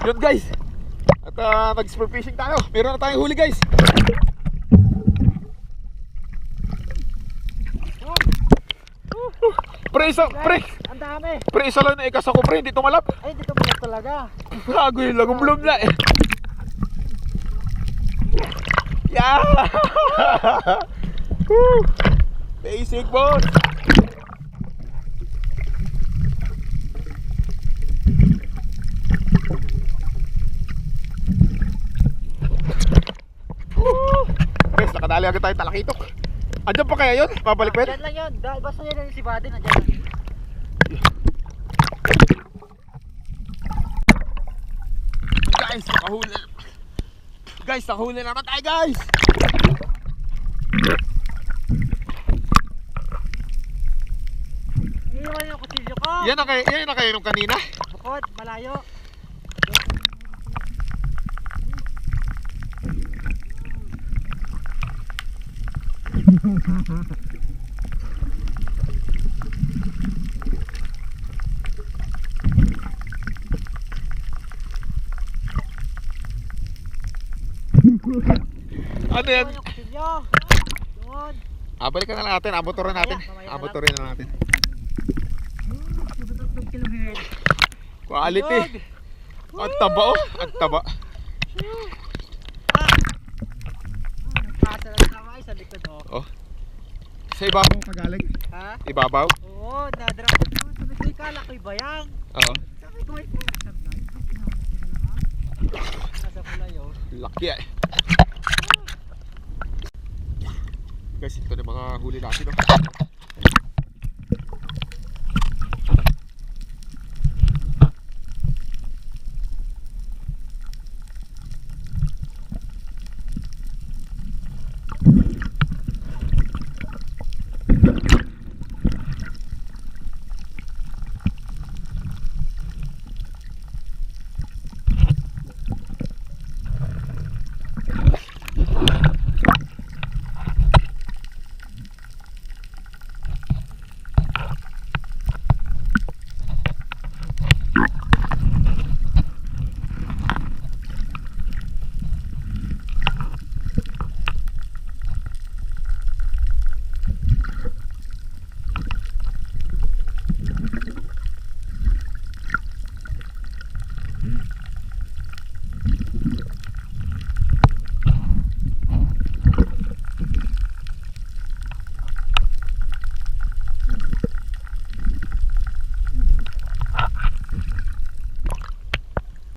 Yun guys. At uh, nag-sport fishing tayo. Meron na tayong huli guys. Pre, isa, pre, Ang dami. pre, isa lang na ikas ako, pre, hindi tumalab. Ay, dito mo talaga. Bago yung lagumblom na eh. Yeah! Basic boss! Nakadali agad tayo talakitok. Andiyan pa kaya yun? Pabalik pa yun? Lang yun. Dahil basta yun yung si Buddy na dyan. Guys, nakahuli. Guys, nakahuli naman tayo guys! Iniwan yung kutsilyo ko. Yan na kayo, yan na kayo nung kanina. Bukod, malayo. Ano yan? Ah, balikan na natin. Abuturin natin. Mamaya, mamaya na natin. Quality. Ang taba oh. Ang taba. Nagpasa lang naman ay sa likod oh. Oh. Sa ibabaw kagaling. Ha? Ibabaw? Oo, nadrap ko doon. Sabi ko, kala ko'y bayang. Oo. Sabi ko, ito. Ko, Nasa pulayo. Laki eh. Guys, ito na yung mga huli natin oh.